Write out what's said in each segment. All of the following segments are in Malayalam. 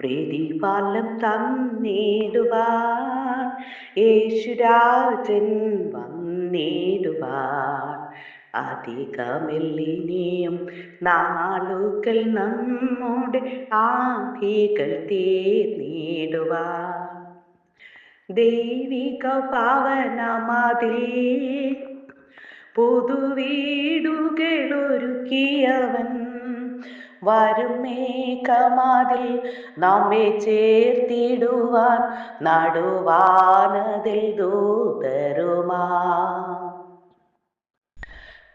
പ്രതിഫലം തന്നിടുവാൻ യേശുരാജൻ വന്നിടുവാൻ. അധികമില്ലിനിയും നാളുകൾ നമ്മുടെ ആധികൾ തീർന്നിടുവാൻ. ദൈവിക പാവനമതിൽ പുതുവീടുകളൊരുക്കിയവൻ വരും മേഘമാതിൽ നമ്മെ ചേർത്തിടുവാൻ നടുവാനതിൽ ദൂതരുമാ.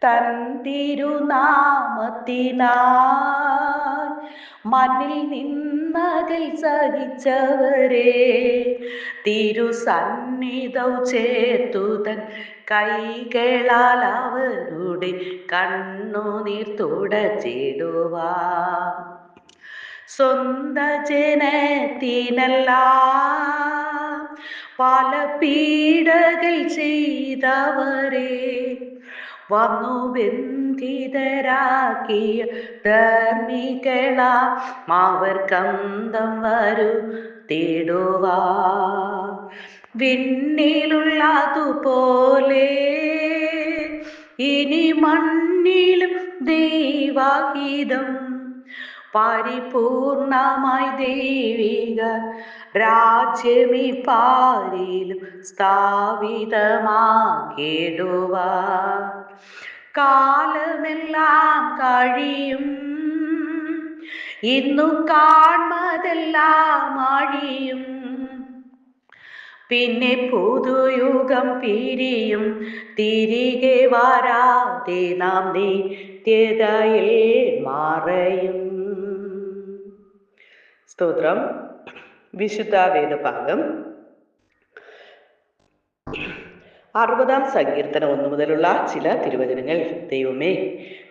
തൻ തിരുനാമത്തിനായി മണ്ണിൽ നിന്നകൽ സഹിച്ചവരെ തിരുസന്നിധം ചേർത്തുതൻ കൈകളാൽ അവരുടെ കണ്ണുനീർ തുടച്ചിടുവാൻ. സ്വന്ത ജനത്തിനല്ല പല പീഡകൾ ചെയ്തവരെ വന്നു ബന്ധിതരാക്കിയ ധർമ്മികളാ മാവർക്കന്തം കന്തം വരു തേടുവാ. വിണ്ണിലുള്ളതുപോലെ ഇനി മണ്ണിലും ദൈവാഹിതം പരിപൂർണമായി ദൈവിക രാജ്യമി പാരിലും സ്ഥാപിതമാക്കിടുവ കാലമെല്ലാം കഴിയും ഇന്നു കാൺമതെല്ലാം അഴിയും. പിന്നെ പുതുയുഗം പിരിയും തിരികെ വരാതെ നാം നിത്യതയിൽ മറയും. സ്തോത്രം. വിശുദ്ധ വേദഭാഗം അറുപതാം സങ്കീർത്തനം ഒന്നു മുതലുള്ള ചില തിരുവചനങ്ങൾ. ദൈവമേ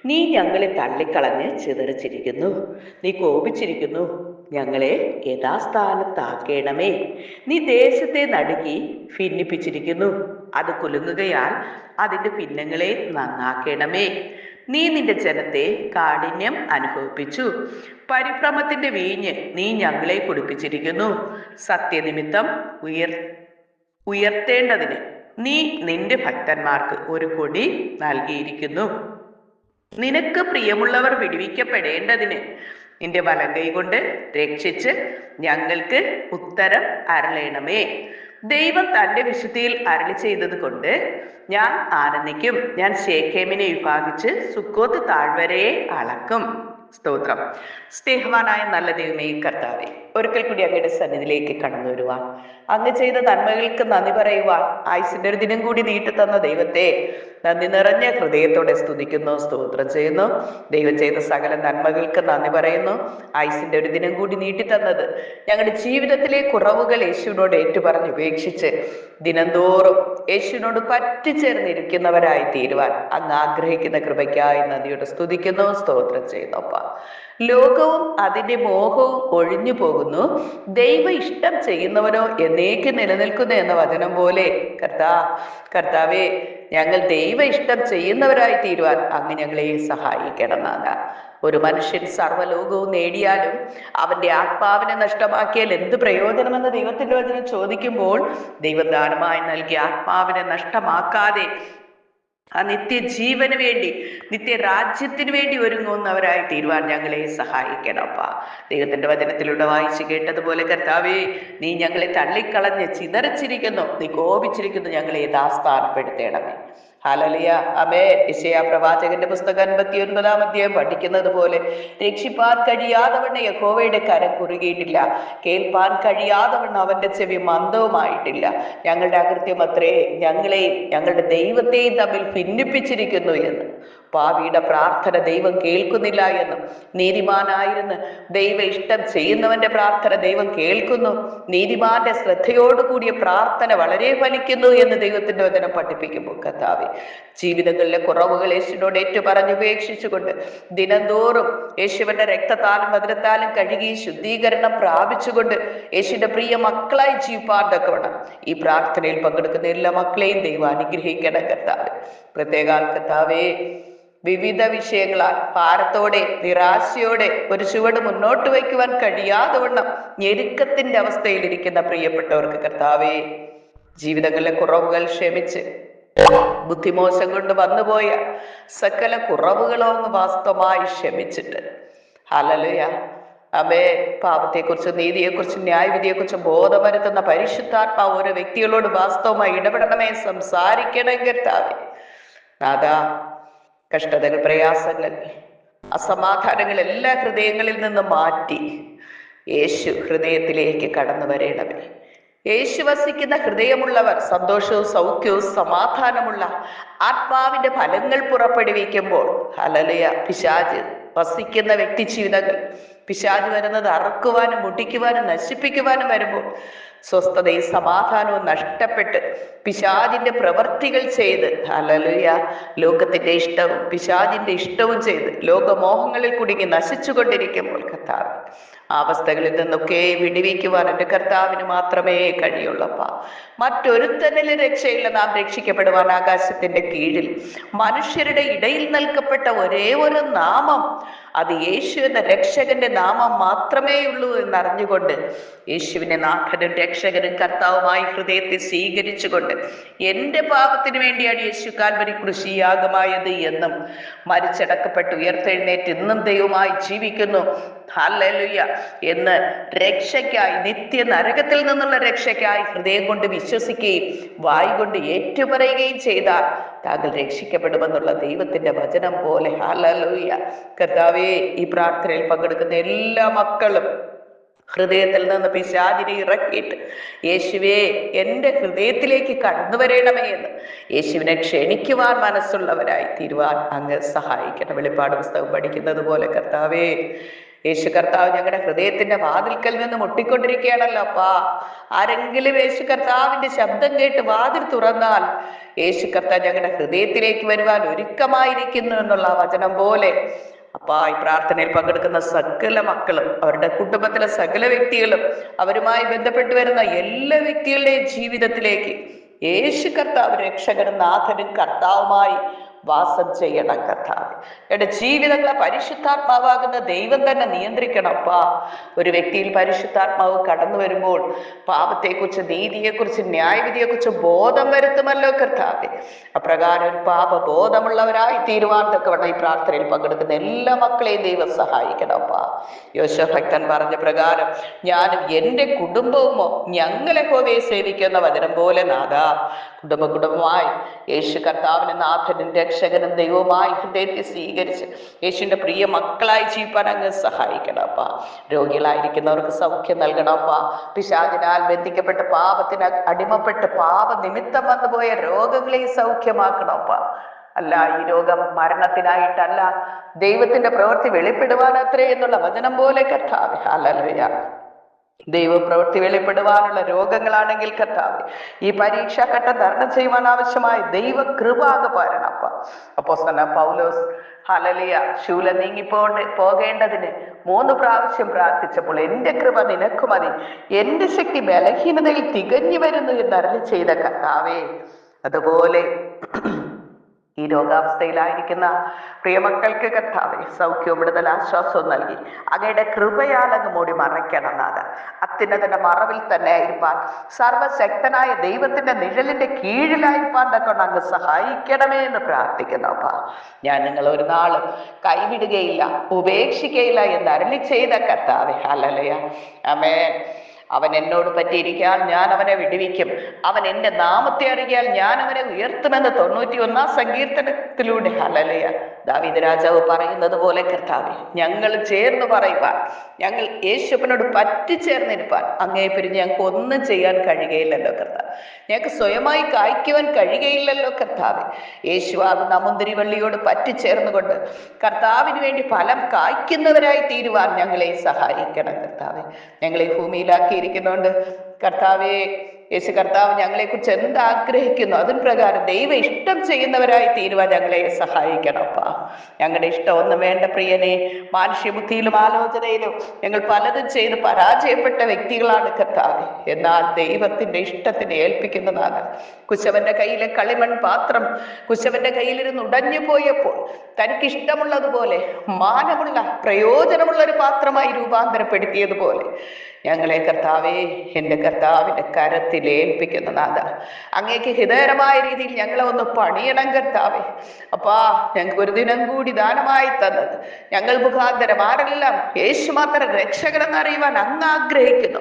നീ ഞങ്ങളെ തള്ളിക്കളഞ്ഞ് ചിതറിച്ചിരിക്കുന്നു. നീ കോപിച്ചിരിക്കുന്നു. ഞങ്ങളെ യഥാസ്ഥാനത്താക്കേണമേ. നീ ദേശത്തെ നടുക്കി ഭിന്നിപ്പിച്ചിരിക്കുന്നു. അത് കുലുങ്ങുകയാൽ അതിന്റെ പിന്നങ്ങളെ നന്നാക്കണമേ. നീ നിന്റെ ജനത്തെ കാഠിന്യം അനുഭവിപ്പിച്ചു. പരിഭ്രമത്തിന്റെ വീഞ്ഞ് നീ ഞങ്ങളെ കുടിപ്പിച്ചിരിക്കുന്നു. സത്യനിമിത്തം ഉയർ ഉയർത്തേണ്ടതിന് നീ നിന്റെ ഭക്തന്മാർക്ക് ഒരു കൊടി നൽകിയിരിക്കുന്നു. നിനക്ക് പ്രിയമുള്ളവർ വിടുവിക്കപ്പെടേണ്ടതിന് നിന്റെ വലങ്കൈ കൊണ്ട് രക്ഷിച്ച് ഞങ്ങൾക്ക് ഉത്തരം അരളയണമേ ദൈവം തന്റെ വിശുദ്ധിയിൽ അരളി ചെയ്തത് കൊണ്ട് ഞാൻ ആനന്ദിക്കും. ഞാൻ ശേഖേമിനെ വിഭാഗിച്ച് സുക്കോത്ത് താഴ്വരയെ അളക്കും. സ്തോത്രം. സ്നേഹവാനായ നല്ല ദൈവമേ കർത്താവെ ഒരിക്കൽ കൂടി അങ്ങയുടെ സന്നിധിയിലേക്ക് കടന്നു വരുവാൻ അങ്ങ് ചെയ്ത നന്മകൾക്ക് നന്ദി പറയുവാൻ ആയുസിന്റെ ഒരു ദിനം കൂടി നീട്ടി തന്ന ദൈവത്തെ നന്ദി നിറഞ്ഞ ഹൃദയത്തോടെ സ്തുതിക്കുന്നു സ്തോത്രം ചെയ്യുന്നു. ദൈവം ചെയ്ത സകല നന്മകൾക്ക് നന്ദി പറയുന്നു. ആയുസിന്റെ ഒരു ദിനം കൂടി നീട്ടി തന്നത് ഞങ്ങളുടെ ജീവിതത്തിലെ കുറവുകൾ യേശുവിനോട് ഏറ്റുപറഞ്ഞ് ഉപേക്ഷിച്ച് ദിനംതോറും യേശുവിനോട് പറ്റിച്ചേർന്നിരിക്കുന്നവരായി തീരുവാൻ അങ്ങ് ആഗ്രഹിക്കുന്ന കൃപയ്ക്കായി നന്ദിയോട് സ്തുതിക്കുന്നു സ്തോത്രം ചെയ്യുന്നു ലോകവും അതിന്റെ മോഹവും ഒഴിഞ്ഞു പോകുന്നു. ദൈവ ഇഷ്ടം ചെയ്യുന്നവനോ എന്നേക്ക് നിലനിൽക്കുന്നു എന്ന വചനം പോലെ കർത്താ കർത്താവേ ഞങ്ങൾ ദൈവ ഇഷ്ടം ചെയ്യുന്നവരായി തീരുവാൻ അങ്ങ് ഞങ്ങളെ സഹായിക്കണം ഒരു മനുഷ്യൻ സർവലോകവും നേടിയാലും അവന്റെ ആത്മാവിനെ നഷ്ടമാക്കിയാൽ എന്ത് പ്രയോജനമെന്ന് ദൈവത്തിന്റെ വചനം ചോദിക്കുമ്പോൾ ദൈവദാനമായി നൽകിയ ആത്മാവിനെ നഷ്ടമാക്കാതെ ആ നിത്യജീവന് വേണ്ടി നിത്യരാജ്യത്തിന് വേണ്ടി ഒരുങ്ങുന്നവരായി തീരുവാൻ ഞങ്ങളെ സഹായിക്കണപ്പാ ദൈവത്തിന്റെ വചനത്തിലൂടെ വായിച്ചു കേട്ടതുപോലെ കർത്താവേ നീ ഞങ്ങളെ തള്ളിക്കളഞ്ഞ് ചിതറിച്ചിരിക്കുന്നു നീ കോപിച്ചിരിക്കുന്നു ഞങ്ങളെ യഥാസ്ഥാനപ്പെടുത്തേണമേ. ഹലലിയ അമേ ഇശയ പ്രവാചകന്റെ പുസ്തകം അൻപത്തി ഒൻപതാം അധ്യായം പഠിക്കുന്നത് പോലെ രക്ഷിപ്പാൻ കഴിയാത്തവണ്ണ യഹോവയുടെ കരം കുറുകിയിട്ടില്ല. കേൾപ്പാൻ കഴിയാത്തവണ്ണ അവന്റെ ചെവി മന്ദവുമായിട്ടില്ല. ഞങ്ങളുടെ അകൃത്യം അത്രേ ഞങ്ങളെയും ഞങ്ങളുടെ ദൈവത്തെയും തമ്മിൽ ഭിന്നിപ്പിച്ചിരിക്കുന്നു എന്ന്. പാവിയുടെ പ്രാർത്ഥന ദൈവം കേൾക്കുന്നില്ല എന്നും. നീതിമാനായിരുന്ന് ദൈവ ഇഷ്ടം ചെയ്യുന്നവന്റെ പ്രാർത്ഥന ദൈവം കേൾക്കുന്നു. നീതിമാന്റെ ശ്രദ്ധയോടുകൂടിയ പ്രാർത്ഥന വളരെ ഫലിക്കുന്നു എന്ന് ദൈവത്തിന്റെ വചനം പഠിപ്പിക്കുമ്പോൾ കഥാവി ജീവിതങ്ങളിലെ കുറവുകൾ യേശുവിനോട് ഏറ്റു പറഞ്ഞുപേക്ഷിച്ചുകൊണ്ട് ദിനംതോറും യേശുവിന്റെ രക്തത്താലും മധുരത്താലും കഴുകി ശുദ്ധീകരണം പ്രാപിച്ചുകൊണ്ട് യേശുവിന്റെ പ്രിയ മക്കളായി ജീവിപ്പാൻ ഈ പ്രാർത്ഥനയിൽ പങ്കെടുക്കുന്ന എല്ലാ മക്കളെയും ദൈവം അനുഗ്രഹിക്കണം കർത്താവ്. പ്രത്യേക കർത്താവേ വിവിധ വിഷയങ്ങളാൽ ഭാരത്തോടെ നിരാശയോടെ ഒരു ചുവട് മുന്നോട്ട് വയ്ക്കുവാൻ കഴിയാതെ വണ്ണം ഞെരുക്കത്തിന്റെ അവസ്ഥയിലിരിക്കുന്ന പ്രിയപ്പെട്ടവർക്ക് കർത്താവേ ജീവിതങ്ങളിലെ കുറവുകൾ ക്ഷമിച്ച്. ബുദ്ധിമോശം കൊണ്ട് വന്നുപോയ സകല കുറവുകളോ അങ്ങ് വാസ്തവമായി ക്ഷമിച്ചിട്ട്. ഹലലുയ അമേ പാപത്തെക്കുറിച്ചും നീതിയെക്കുറിച്ചും ന്യായവിധിയെക്കുറിച്ചും ബോധം വരുത്തുന്ന പരിശുദ്ധാത്മാവ് ഓരോ വ്യക്തികളോട് വാസ്തവമായി ഇടപെടണമേ സംസാരിക്കണമെങ്കിൽ കർത്താവേ. നാദാ കഷ്ടതകൾ പ്രയാസങ്ങൾ അസമാധാനങ്ങൾ എല്ലാ ഹൃദയങ്ങളിൽ നിന്ന് മാറ്റി യേശു ഹൃദയത്തിലേക്ക് കടന്നു വരേണമേ. യേശു വസിക്കുന്ന ഹൃദയമുള്ളവർ സന്തോഷവും സൗഖ്യവും സമാധാനമുള്ള ആത്മാവിന്റെ ഫലങ്ങൾ പുറപ്പെടുവിക്കുമ്പോൾ ഹലലയ പിശാജ് വസിക്കുന്ന വ്യക്തി ജീവിതങ്ങൾ പിശാജ് വരുന്നത് അറുക്കുവാനും മുട്ടിക്കുവാനും നശിപ്പിക്കുവാനും വരുമ്പോൾ സ്വസ്ഥതയും സമാധാനവും നഷ്ടപ്പെട്ട് പിശാജിന്റെ പ്രവർത്തികൾ ചെയ്ത് അലലുയ ലോകത്തിന്റെ ഇഷ്ടവും പിശാജിന്റെ ഇഷ്ടവും ചെയ്ത് ലോകമോഹങ്ങളിൽ കുടുങ്ങി നശിച്ചുകൊണ്ടിരിക്കുമ്പോൾ കർത്താവ് അവസ്ഥകളിൽ നിന്നൊക്കെ വിടിവിക്കുവാൻ എന്റെ കർത്താവിന് മാത്രമേ കഴിയുള്ളപ്പ. മറ്റൊരുത്തനിലെ രക്ഷയില്ല നാം രക്ഷിക്കപ്പെടുവാൻ ആകാശത്തിന്റെ കീഴിൽ. മനുഷ്യരുടെ ഇടയിൽ നൽകപ്പെട്ട ഒരേ ഒരു നാമം അത് യേശു എന്ന രക്ഷകന്റെ നാമം മാത്രമേ ഉള്ളൂ എന്നറിഞ്ഞുകൊണ്ട് യേശുവിനെ നാഥനും രക്ഷകനും കർത്താവുമായി ഹൃദയത്തെ സ്വീകരിച്ചുകൊണ്ട് എന്റെ പാപത്തിന് വേണ്ടിയാണ് യേശു കാൽവരി കൃഷിയാകമായത് എന്നും മരിച്ചടക്കപ്പെട്ട് ഉയർത്തെഴുന്നേറ്റ് ഇന്നും ദൈവമായി ജീവിക്കുന്നു. ഹല്ലേലൂയ. എന്ന് രക്ഷയ്ക്കായി നിത്യ നരകത്തിൽ നിന്നുള്ള രക്ഷയ്ക്കായി ഹൃദയം കൊണ്ട് വിശ്വസിക്കുകയും വായി കൊണ്ട് ഏറ്റുപറയുകയും ചെയ്താൽ താങ്കൾ രക്ഷിക്കപ്പെടുമെന്നുള്ള ദൈവത്തിന്റെ വചനം പോലെ. ഹല്ലേലൂയ. കർത്താവേ ഈ പ്രാർത്ഥനയിൽ പങ്കെടുക്കുന്ന എല്ലാ മക്കളും ഹൃദയത്തിൽ നിന്ന് പിശാചിനെ ഇറക്കിയിട്ട് യേശുവേ എന്റെ ഹൃദയത്തിലേക്ക് കടന്നു വരേണമേ എന്ന് യേശുവിനെ ക്ഷണിക്കുവാൻ മനസ്സുള്ളവരായി തീരുവാൻ അങ്ങ് സഹായിക്കണം വെളിപ്പാട് പുസ്തകം പഠിക്കുന്നത് പോലെ കർത്താവേ യേശു കർത്താവ് ഞങ്ങളുടെ ഹൃദയത്തിന്റെ വാതിൽക്കൽ നിന്ന് മുട്ടിക്കൊണ്ടിരിക്കുകയാണല്ലോ അപ്പാ. ആരെങ്കിലും യേശു കർത്താവിന്റെ ശബ്ദം കേട്ട് വാതിൽ തുറന്നാൽ യേശു കർത്താവ് ഞങ്ങളുടെ ഹൃദയത്തിലേക്ക് വരുവാൻ ഒരുക്കമായിരിക്കുന്നു എന്നുള്ള വചനം പോലെ അപ്പാ ഈ പ്രാർത്ഥനയിൽ പങ്കെടുക്കുന്ന സകല മക്കളും അവരുടെ കുടുംബത്തിലെ സകല വ്യക്തികളും അവരുമായി ബന്ധപ്പെട്ട് വരുന്ന എല്ലാ വ്യക്തികളുടെയും ജീവിതത്തിലേക്ക് യേശു കർത്താവ് രക്ഷകനും നാഥനും കർത്താവുമായി വാസം ചെയ്യണം കർത്താവ്. എന്റെ ജീവിതങ്ങളെ പരിശുദ്ധാത്മാവാകുന്ന ദൈവം തന്നെ നിയന്ത്രിക്കണം അപ്പാ. ഒരു വ്യക്തിയിൽ പരിശുദ്ധാത്മാവ് കടന്നു വരുമ്പോൾ പാപത്തെക്കുറിച്ച് നീതിയെക്കുറിച്ച് ന്യായവിധിയെക്കുറിച്ച് ബോധം വരുത്തുമല്ലോ കർത്താവ്. അപ്രകാരം ഒരു പാപബോധമുള്ളവരായി തീരുവാൻ തക്കവണ്ണം ഈ പ്രാർത്ഥനയിൽ പങ്കെടുക്കുന്ന എല്ലാ മക്കളെയും ദൈവം സഹായിക്കണം അപ്പാ. യോശോ ഭക്തൻ പറഞ്ഞ പ്രകാരം ഞാനും എന്റെ കുടുംബവുമോ ഞങ്ങളെ ഹോവയെ സേവിക്കുന്ന വചനം പോലെ നാഥ. കുടുംബ കുടുംബമായി യേശു കർത്താവിന് നാഥനും രക്ഷകനും ദൈവവുമായി ഹൃദയത്തെ സ്വീകരിച്ച് യേശുവിന്റെ പ്രിയ മക്കളായി ജീവിപ്പാൻ അങ്ങ് സഹായിക്കണപ്പ രോഗികളായിരിക്കുന്നവർക്ക് സൗഖ്യം നൽകണപ്പ പിശാചിനാൽ ബന്ധിക്കപ്പെട്ട് പാപത്തിന് അടിമപ്പെട്ട് പാപ നിമിത്തം വന്നുപോയ രോഗങ്ങളെ സൗഖ്യമാക്കണപ്പ അല്ല ഈ രോഗം മരണത്തിനായിട്ടല്ല ദൈവത്തിന്റെ പ്രവൃത്തി വെളിപ്പെടുവാൻ അത്രേ എന്നുള്ള വചനം പോലെ കർത്താവ് ഹല്ലേലൂയ. ദൈവപ്രവൃത്തി വെളിപ്പെടുവാനുള്ള രോഗങ്ങളാണെങ്കിൽ കർത്താവ് ഈ പരീക്ഷാഘട്ടം തരണം ചെയ്യുവാൻ ആവശ്യമായ ദൈവ കൃപാക പാരണപ്പ അപ്പോ. തന്നെ പൗലോസ് ഹലലിയ ശൂല നീങ്ങിപ്പോണ്ട് പോകേണ്ടതിന് മൂന്ന് പ്രാവശ്യം പ്രാർത്ഥിച്ചപ്പോൾ എന്റെ കൃപ നിനക്ക് മതി എന്റെ ശക്തി ബലഹീനതയിൽ തികഞ്ഞു വരുന്നു എന്ന് അരളി ചെയ്ത കർത്താവേ. അതുപോലെ ഈ രോഗാവസ്ഥയിലായിരിക്കുന്ന പ്രിയമക്കൾക്ക് കർത്താവെ സൗഖ്യവും വിടുതൽ ആശ്വാസവും നൽകി. അങ്ങയുടെ കൃപയാൽ അങ്ങ് മൂടി മറയ്ക്കണം നാഥ അത്യുന്നതന്റെ മറവിൽ തന്നെ ആയിരിക്കാൻ സർവശക്തനായ ദൈവത്തിന്റെ നിഴലിന്റെ കീഴിലായിരിക്കാൻ കൊണ്ട് അങ്ങ് സഹായിക്കണമേ എന്ന് പ്രാർത്ഥിക്കുന്നു അപ്പ. ഞാൻ നിങ്ങൾ ഒരു നാളും കൈവിടുകയില്ല ഉപേക്ഷിക്കയില്ല എന്ന് അരളി ചെയ്ത കർത്താവെ. ഹലലയ അമേ അവൻ എന്നോട് പറ്റിയിരിക്കാൻ ഞാൻ അവനെ വിടുവിക്കും. അവൻ എന്റെ നാമത്തെ അറിയാൽ ഞാൻ അവനെ ഉയർത്തുമെന്ന് തൊണ്ണൂറ്റി ഒന്നാം സങ്കീർത്തനത്തിലൂടെ. ഹലലയ ദാവീദ് രാജാവ് പറയുന്നത് പോലെ കർത്താവെ ഞങ്ങൾ ചേർന്ന് പറയുവാൻ ഞങ്ങൾ യേശുപ്പനോട് പറ്റിച്ചേർന്നിരുപ്പാൻ പിരിഞ്ഞ് ഞങ്ങൾക്ക് ഒന്നും ചെയ്യാൻ കഴിയുകയില്ലല്ലോ കർത്താവ്. ഞങ്ങൾക്ക് സ്വയമായി കായ്ക്കുവാൻ കഴിയുകയില്ലല്ലോ കർത്താവ്. നമുന്തിരി വള്ളിയോട് പറ്റിച്ചേർന്നുകൊണ്ട് കർത്താവിന് വേണ്ടി ഫലം കായ്ക്കുന്നവരായി തീരുവാൻ ഞങ്ങളെ സഹായിക്കണം കർത്താവെ. ഞങ്ങളെ ഭൂമിയിലാക്കിയിരിക്കുന്നതുകൊണ്ട് കർത്താവെ യേശു കർത്താവ് ഞങ്ങളെക്കുറിച്ച് എന്ത് ആഗ്രഹിക്കുന്നു അതിന് പ്രകാരം ദൈവം ഇഷ്ടം ചെയ്യുന്നവരായി തീരുവാൻ ഞങ്ങളെ സഹായിക്കണപ്പ ഞങ്ങളുടെ ഇഷ്ടം ഒന്നും വേണ്ട പ്രിയനെ. മാനുഷ്യബുദ്ധിയിലും ആലോചനയിലും ഞങ്ങൾ പലതും ചെയ്ത് പരാജയപ്പെട്ട വ്യക്തികളാണ് കർത്താവ്. എന്നാൽ ദൈവത്തിന്റെ ഇഷ്ടത്തിന് ഏൽപ്പിക്കുന്നതാണ് കുശവന്റെ കയ്യിലെ കളിമൺ പാത്രം കുശവന്റെ കയ്യിലിരുന്ന് ഉടഞ്ഞു പോയപ്പോൾ തനിക്ക് ഇഷ്ടമുള്ളതുപോലെ മാനമുള്ള പ്രയോജനമുള്ള ഒരു പാത്രമായി രൂപാന്തരപ്പെടുത്തിയതുപോലെ ഞങ്ങളെ കർത്താവേ എന്റെ കർത്താവിന്റെ കരത്തിൽ ഏൽപ്പിക്കുന്ന നാഥ. അങ്ങേക്ക് ഹിതകരമായ രീതിയിൽ ഞങ്ങളെ ഒന്ന് പണിയണം കർത്താവേ. അപ്പാ ഞങ്ങൾക്ക് ഒരു ദിനം കൂടി ദാനമായി തന്നത്. ഞങ്ങൾ മുഖാന്തരം ആരെല്ലാം യേശു മാത്രം രക്ഷകനെന്ന് അറിയുവാൻ അങ്ങ് ആഗ്രഹിക്കുന്നു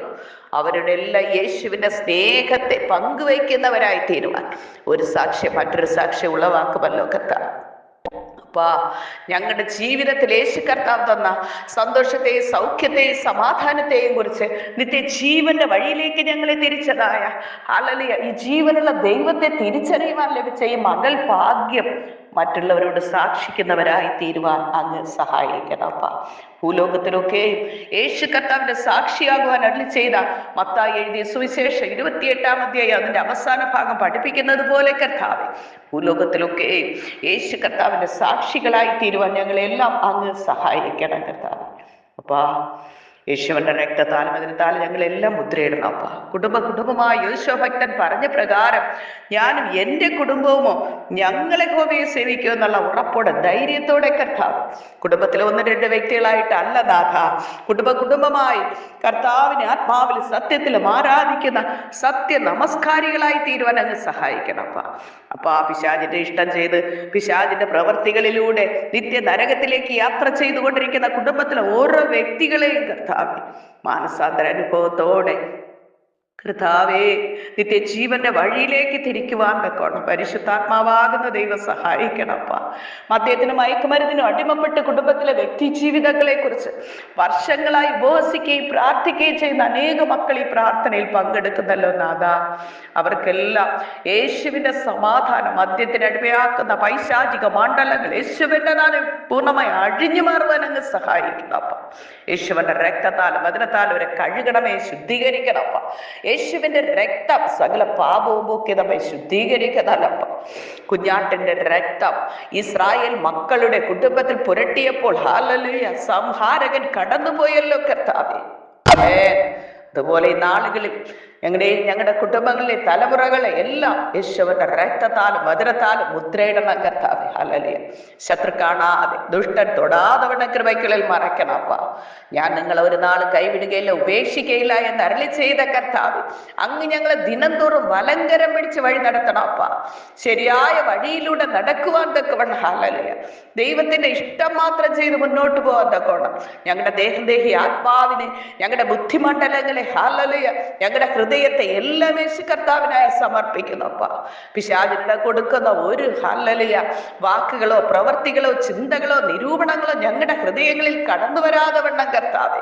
അവരുടെ എല്ലാം യേശുവിന്റെ സ്നേഹത്തെ പങ്കുവയ്ക്കുന്നവരായി തീരുവാൻ. ഒരു സാക്ഷ്യം മറ്റൊരു സാക്ഷ്യം ഉളവാക്കുമല്ലോ കർത്താവ്. അപ്പാ ഞങ്ങളുടെ ജീവിതത്തിൽ യേശു കർത്താവ് തന്ന സന്തോഷത്തെയും സൗഖ്യത്തെയും സമാധാനത്തെയും കുറിച്ച് നിത്യ ജീവന്റെ വഴിയിലേക്ക് ഞങ്ങളെ തിരിച്ചതായ. അലലിയ ഈ ജീവനുള്ള ദൈവത്തെ തിരിച്ചറിയുവാൻ ലഭിച്ച ഈ മകൾ ഭാഗ്യം മറ്റുള്ളവരോട് സാക്ഷിക്കുന്നവരായി തീരുവാൻ അങ്ങ് സഹായിക്കണപ്പ ഭൂലോകത്തിലൊക്കെയും ഭൂലോകത്തിലൊക്കെ യേശു കർത്താവിന്റെ സാക്ഷിയാകുവാൻ അരുളി ചെയ്ത മത്തായി എഴുതിയ സുവിശേഷം ഇരുപത്തിയെട്ടാം അധ്യായം അതിന്റെ അവസാന ഭാഗം പഠിപ്പിക്കുന്നത് പോലെ കർത്താവ് ഭൂലോകത്തിലൊക്കെ യേശു കർത്താവിന്റെ സാക്ഷികളായി തീരുവാൻ ഞങ്ങളെല്ലാം അങ്ങ് സഹായിക്കണം കർത്താവ്. അപ്പാ യേശുവിന്റെ രക്തത്താലും അതിനത്താലും ഞങ്ങളെല്ലാം മുദ്രയിടണം അപ്പ. കുടുംബ കുടുംബമായ യേശോ ഭക്തൻ പറഞ്ഞ പ്രകാരം ഞാനും എന്റെ കുടുംബവുമോ ഞങ്ങളെ ഗോവയെ സേവിക്കുക എന്നുള്ള ഉറപ്പോടെ ധൈര്യത്തോടെ കർത്താവ് കുടുംബത്തിലെ ഒന്ന് രണ്ട് വ്യക്തികളായിട്ടല്ല നാഥ. കുടുംബ കുടുംബമായി കർത്താവിനെ ആത്മാവിൽ സത്യത്തിൽ ആരാധിക്കുന്ന സത്യ നമസ്കാരികളായി തീരുവാൻ അങ്ങ് സഹായിക്കണം അപ്പ. അപ്പ ആ പിശാചിന്റെ ഇഷ്ടം ചെയ്ത് പിശാചിന്റെ പ്രവർത്തികളിലൂടെ നിത്യ നരകത്തിലേക്ക് യാത്ര ചെയ്തുകൊണ്ടിരിക്കുന്ന കുടുംബത്തിലെ ഓരോ വ്യക്തികളെയും കർത്താവ് മാനസാന്തര അനുഭവത്തോടെ കർത്താവേ നിത്യ ജീവന്റെ വഴിയിലേക്ക് തിരിക്കുവാൻ തക്കോണം പരിശുദ്ധാത്മാവാകുന്ന ദൈവം സഹായിക്കണപ്പ. മദ്യത്തിനും മയക്കുമരുന്നിനും അടിമപ്പെട്ട് കുടുംബത്തിലെ വ്യക്തി ജീവിതങ്ങളെ കുറിച്ച് വർഷങ്ങളായി ഉപവസിക്കുകയും പ്രാർത്ഥിക്കുകയും ചെയ്യുന്ന അനേക മക്കൾ ഈ പ്രാർത്ഥനയിൽ പങ്കെടുക്കുന്നല്ലോ നാഥ. അവർക്കെല്ലാം യേശുവിന്റെ സമാധാനം മദ്യത്തിന് അടിമയാക്കുന്ന പൈശാചിക മണ്ഡലങ്ങൾ യേശുവിന്റെ നാളെ പൂർണമായി അഴിഞ്ഞു മാറുവാൻ അങ്ങ് സഹായിക്കണപ്പ. യേശുവിന്റെ രക്തത്താലും അതിനത്താലും അവരെ കഴുകണമേ ശുദ്ധീകരിക്കണപ്പ. യേശുവിന്റെ രക്തം സകല പാപവും ഒക്കെ നമ്മെ ശുദ്ധീകരിക്കുന്നതല്ലപ്പ. കുഞ്ഞാട്ടിന്റെ രക്തം ഇസ്രായേൽ മക്കളുടെ കുടുംബത്തിൽ പുരട്ടിയപ്പോൾ ഹാലലുയ സംഹാരകൻ കടന്നുപോയല്ലോ കർത്താവേ. അതുപോലെ ഈ നാളുകളിൽ ഞങ്ങളുടെ ഞങ്ങളുടെ കുടുംബങ്ങളിലെ തലമുറകളെ എല്ലാം യേശുവിന്റെ രക്തത്താലും മധുരത്താലും മുദ്രയിടണം കർത്താവെ അലലിയ ശത്രു കാണാതെ ദുഷ്ടൻ തൊടാതെ വണ്ണ കൃപയ്ക്കുള്ളിൽ മറക്കണം അപ്പ. ഞാൻ നിങ്ങളെ ഒരു നാൾ കൈവിടുകയില്ല ഉപേക്ഷിക്കയില്ല എന്ന് അരളി ചെയ്ത കർത്താവ് അങ്ങ് ഞങ്ങളെ ദിനംതോറും വലങ്കരം പിടിച്ച് വഴി നടത്തണം അപ്പ. ശരിയായ വഴിയിലൂടെ നടക്കുവാൻ തക്കവണ്ണം ഹലലിയ ദൈവത്തിന്റെ ഇഷ്ടം മാത്രം ചെയ്ത് മുന്നോട്ട് പോകാൻ തക്കോണം ഞങ്ങളുടെ ദേഹം ദേഹി ആത്മാവിനെ ഞങ്ങളുടെ ബുദ്ധിമണ്ഡലങ്ങളെ ഹാലലിയ ഞങ്ങളുടെ ഹൃദയത്തെ എല്ലാം യേശു കർത്താവിനായി സമർപ്പിക്കുന്നു അപ്പ. പിശാചിന്റെ കൊടുക്കുന്ന ഒരു ഹല്ലലിയ. വാക്കുകളോ പ്രവർത്തികളോ ചിന്തകളോ നിരൂപണങ്ങളോ ഞങ്ങളുടെ ഹൃദയങ്ങളിൽ കടന്നു വരാതെ വണ്ണം കർത്താവേ.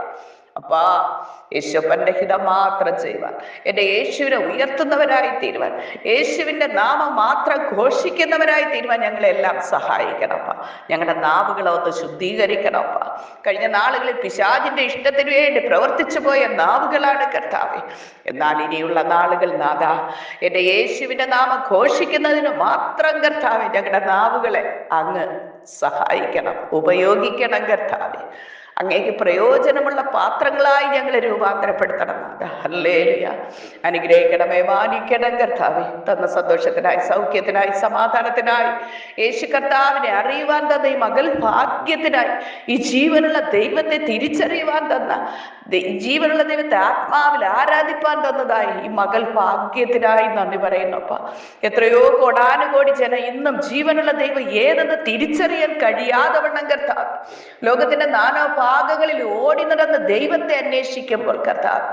അപ്പാ യേശുപ്പന്റെ ഹിതം മാത്രം ചെയ്യുവാൻ. എന്റെ യേശുവിനെ ഉയർത്തുന്നവരായി തീരുവാൻ. യേശുവിന്റെ നാമം മാത്രം ഘോഷിക്കുന്നവരായി തീരുവാൻ ഞങ്ങളെല്ലാം സഹായിക്കണപ്പ ഞങ്ങളുടെ നാവുകളെ ഒന്ന് ശുദ്ധീകരിക്കണപ്പ കഴിഞ്ഞ നാളുകളിൽ പിശാചിന്റെ ഇഷ്ടത്തിന് വേണ്ടി പ്രവർത്തിച്ചു പോയ നാവുകളാണ് കർത്താവെ. എന്നാൽ ഇനിയുള്ള നാളുകൾ നാഥ എന്റെ യേശുവിന്റെ നാമം ഘോഷിക്കുന്നതിന് മാത്രം കർത്താവെ ഞങ്ങളുടെ നാവുകളെ അങ്ങ് സഹായിക്കണം ഉപയോഗിക്കണം കർത്താവെ. അങ്ങേക്ക് പ്രയോജനമുള്ള പാത്രങ്ങളായി ഞങ്ങളെ രൂപാന്തരപ്പെടുത്തണം ഹല്ലേലുയ. അനുഗ്രഹിക്കണമേ മാനിക്കണം കർത്താവെ. തന്ന സന്തോഷത്തിനായി സൗഖ്യത്തിനായി സമാധാനത്തിനായി. യേശു കർത്താവിനെ അറിയുവാൻ തന്ന ഈ മകൾ ഭാഗ്യത്തിനായി ഈ ജീവനുള്ള ദൈവത്തെ തിരിച്ചറിയുവാൻ തന്ന ജീവനുള്ള ദൈവത്തെ ആത്മാവിൽ ആരാധിപ്പാൻ തന്നതായി ഈ മകൾ ഭാഗ്യത്തിനായി നന്ദി പറയുന്നപ്പ എത്രയോ കോടാനുകോടി ജനം ഇന്നും ജീവനുള്ള ദൈവം ഏതെന്ന് തിരിച്ചറിയാൻ കഴിയാതെ വണ്ണം കർത്താവ്. ലോകത്തിന്റെ നാനാ ഭാഗങ്ങളിൽ ഓടി നടന്ന് ദൈവത്തെ അന്വേഷിക്കുമ്പോൾ കർത്താവ്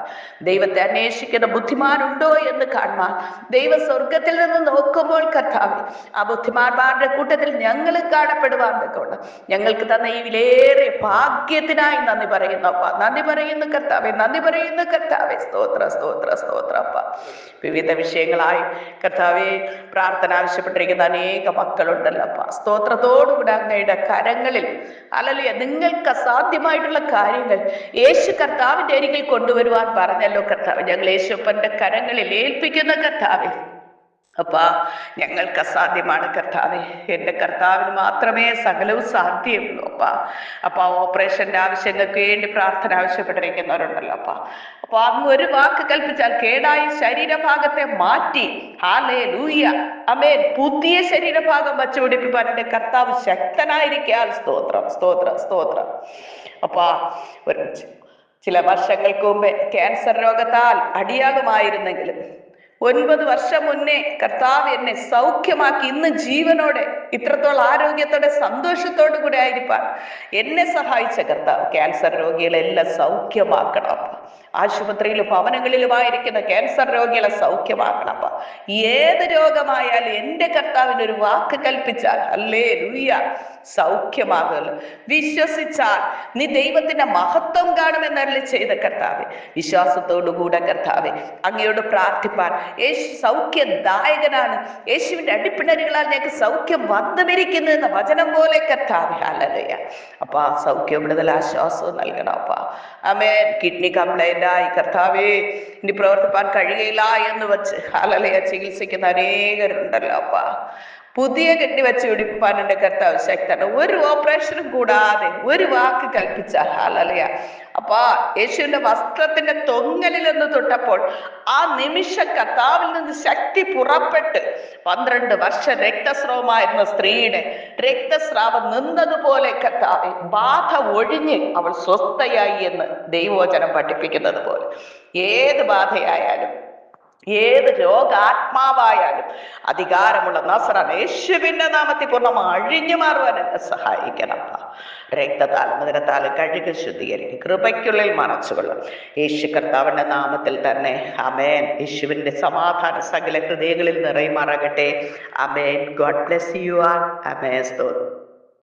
ദൈവത്തെ അന്വേഷിക്കുന്ന ബുദ്ധിമാരുണ്ടോ എന്ന് കാണുവാൻ ദൈവ സ്വർഗത്തിൽ നിന്ന് നോക്കുമ്പോൾ കർത്താവ് ആ ബുദ്ധിമാന്മാരുടെ കൂട്ടത്തിൽ ഞങ്ങൾ കാണപ്പെടുവാൻ തക്കോണം ഞങ്ങൾക്ക് തന്ന ഈ വിലേറെ ഭാഗ്യത്തിനായി നന്ദി പറയുന്നു അപ്പ. നന്ദി പറയുന്നു കർത്താവെ നന്ദി പറയുന്നു കർത്താവെ. സ്തോത്ര സ്തോത്ര സ്തോത്ര അപ്പ. വിവിധ വിഷയങ്ങളായി കർത്താവെ പ്രാർത്ഥന ആവശ്യപ്പെട്ടിരിക്കുന്ന അനേക മക്കളുണ്ടല്ലോ അപ്പ. സ്തോത്രത്തോടുകൂടി അങ്ങയുടെ കരങ്ങളിൽ അല്ലല്ലേ നിങ്ങൾക്ക് അസാധ്യമായിട്ടുള്ള കാര്യങ്ങൾ യേശു കർത്താവിന്റെ അരികിൽ കൊണ്ടുവരുവാൻ പറഞ്ഞല്ലോ കർത്താവ്. ഞങ്ങൾ യേശുപ്പന്റെ കരങ്ങളിൽ ഏൽപ്പിക്കുന്ന കർത്താവെ. അപ്പാ ഞങ്ങൾക്ക് അസാധ്യമാണ് കർത്താവെ. എന്റെ കർത്താവിന് മാത്രമേ സകലവും സാധ്യമുള്ളൂ അപ്പ. അപ്പ ഓപ്പറേഷന്റെ ആവശ്യങ്ങൾക്ക് വേണ്ടി പ്രാർത്ഥന ആവശ്യപ്പെട്ടിരിക്കുന്നവരുണ്ടല്ലോ അപ്പ. അപ്പൊ അങ്ങ് ഒരു വാക്ക് കൽപ്പിച്ചാൽ കേടായി ശരീരഭാഗത്തെ മാറ്റി. ഹാലേ ലൂയ അമേൻ പുതിയ ശരീരഭാഗം വച്ചുപിടിപ്പിക്കാൻ എന്റെ കർത്താവ് ശക്തനായിരിക്കാൻ സ്തോത്രം സ്തോത്രം സ്തോത്രം. അപ്പ ഒരു ചില വർഷങ്ങൾക്ക് മുമ്പേ ക്യാൻസർ രോഗത്താൽ അടിയാകുമായിരുന്നെങ്കിലും ഒൻപത് വർഷം മുന്നേ കർത്താവ് എന്നെ സൗഖ്യമാക്കി ഇന്ന് ജീവനോടെ ഇത്രത്തോളം ആരോഗ്യത്തോടെ സന്തോഷത്തോടു കൂടെ ആയിരിക്കാൻ എന്നെ സഹായിച്ച കർത്താവ് ക്യാൻസർ രോഗികളെല്ലാം സൗഖ്യമാക്കണം. ആശുപത്രിയിലും ഭവനങ്ങളിലുമായിരിക്കുന്ന ക്യാൻസർ രോഗികളെ സൗഖ്യമാക്കണപ്പ ഏത് രോഗമായാലും എന്റെ കർത്താവിന് ഒരു വാക്ക് കൽപ്പിച്ചാൽ അല്ലേ ലൂയ സൗഖ്യമാകുമല്ലോ വിശ്വസിച്ചാൽ നീ ദൈവത്തിന്റെ മഹത്വം കാണുമെന്നല്ല ചെയ്ത കർത്താവ് വിശ്വാസത്തോടുകൂടെ കർത്താവ് അങ്ങയോട് പ്രാർത്ഥിപ്പാൻ. യേശു സൗഖ്യദായകനാണ്. യേശുവിന്റെ അടിപ്പിണരുകളാൽ ഞങ്ങൾക്ക് സൗഖ്യം വന്നുമിരിക്കുന്നു എന്ന വചനം പോലെ കർത്താവ് ഹലലയ അപ്പൊ ആ സൗഖ്യം വിടുതൽ ആശ്വാസവും നൽകണം അപ്പ. അമേ കിഡ്നി കംപ്ലൈന്റ് ആയി കർത്താവേ ഇനി പ്രവർത്തിപ്പാൻ കഴിയില്ല എന്ന് വെച്ച്. അലലയ ചികിത്സിക്കുന്ന അനേകരുണ്ടല്ലോ അപ്പ. പുതിയ കെട്ടി വെച്ച് പിടിപ്പാനുണ്ട് കർത്താവ് ശക്തനാണ് ഒരു ഓപ്പറേഷനും കൂടാതെ ഒരു വാക്ക് കൽപ്പിച്ച. ഹാലലയ അപ്പാ യേശുവിന്റെ വസ്ത്രത്തിന്റെ തൊങ്ങലിൽ ഒന്ന് തൊട്ടപ്പോൾ ആ നിമിഷ കർത്താവിൽ നിന്ന് ശക്തി പുറപ്പെട്ട് പന്ത്രണ്ട് വർഷ രക്തസ്രവമായിരുന്ന സ്ത്രീയുടെ രക്തസ്രാവം നിന്നതുപോലെ കർത്താവ് ബാധ ഒഴിഞ്ഞ് അവൾ സ്വസ്ഥയായി എന്ന് ദൈവവചനം പഠിപ്പിക്കുന്നത് പോലെ ഏത് ബാധയായാലും ഏത് രോഗാത്മാവായാലും അധികാരമുള്ള നസറ യേശുവിന്റെ നാമത്തിൽ പൂർണം അഴിഞ്ഞു മാറുവാൻ എന്നെ സഹായിക്കണം രക്തത്താലും മുതിരത്താലും കഴുകി ശുദ്ധീകരിക്കും. കൃപയ്ക്കുള്ളിൽ മറച്ചുകൊള്ളും. യേശു കർത്താവിന്റെ നാമത്തിൽ തന്നെ. അമേൻ യേശുവിന്റെ സമാധാന സകല ഹൃദയങ്ങളിൽ നിറയുമാറാകട്ടെ. Amen God bless you R Amey